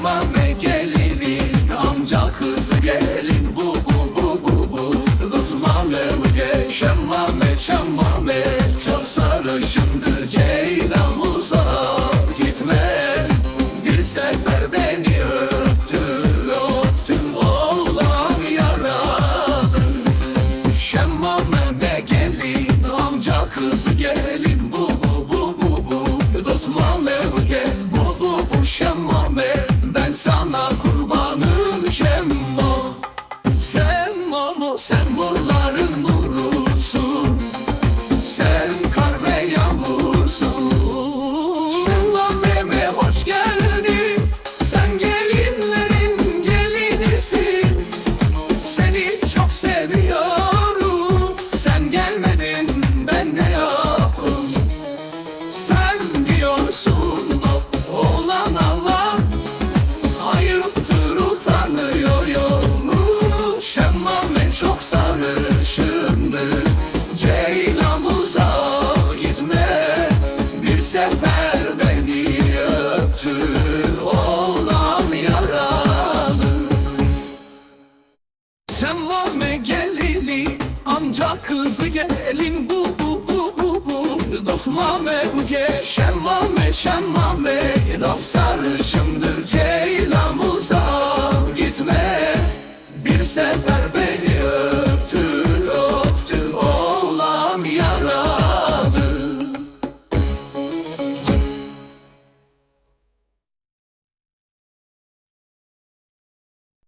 Ama gelinin amca kızı gelin bu bu bu bu bu. Lutmame ge şemmame şemmame. Çal sarışındır ceylan uzak gitme. Bir sefer beni öptü öptün oğlan yaradın Şemmame gelin amca kızı gelin Ceylan uzağa gitme Bir sefer beni öptü. Oğlan yaralı. Sen var mı Amca kızı gelin. Bu bu bu bu bu. Dokmame bu ge Şemmame şemmame Dof sarışımdır Ceylan